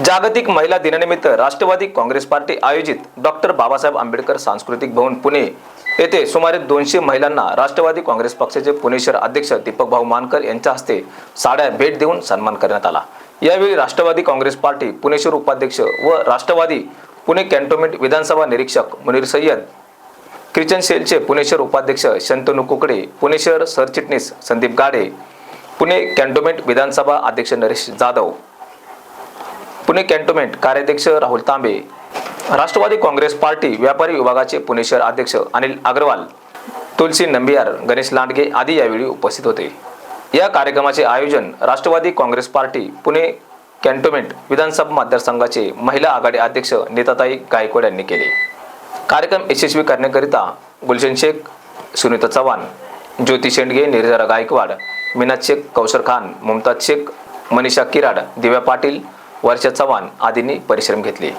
जागतिक महिला दिनानिमित्त राष्ट्रवादी काँग्रेस पार्टी आयोजित डॉक्टर बाबासाहेब आंबेडकर सांस्कृतिक भवन पुणे येथे सुमारे दोनशे महिलांना राष्ट्रवादी काँग्रेस पक्षाचे पुणे शहर अध्यक्ष दीपक भाऊ मानकर यांच्या हस्ते साड्या भेट देऊन सन्मान करण्यात आला. यावेळी राष्ट्रवादी काँग्रेस पार्टी पुणे शहर उपाध्यक्ष व राष्ट्रवादी पुणे कॅन्टोन्मेंट विधानसभा निरीक्षक मुनीर सय्यद क्रिचन सेलचे पुणे शहर उपाध्यक्ष शंतनू कुकडे पुणे शहर सरचिटणीस संदीप गाडे पुणे कॅन्टोन्मेंट विधानसभा अध्यक्ष नरेश जाधव पुणे कॅन्टोन्मेंट कार्याध्यक्ष राहुल तांबे राष्ट्रवादी काँग्रेस पार्टी व्यापारी विभागाचे पुणे शहर अध्यक्ष अनिल अग्रवाल तुलसी नंबियार गणेश लांडगे आदी यावेळी उपस्थित होते. या कार्यक्रमाचे आयोजन राष्ट्रवादी काँग्रेस पार्टी पुणे कॅन्टोन्मेंट विधानसभा मतदारसंघाचे महिला आघाडी अध्यक्ष नेताताई गायकवाड यांनी केले. कार्यक्रम यशस्वी करण्याकरिता गुलशन शेख सुनीता चव्हाण ज्योती शेंडगे निर्जरा गायकवाड मीनाज शेख कौशर खान मुमताज शेख मनीषा किराड दिव्या पाटील वर्षा चव्हाण आदींनी परिश्रम घेतले.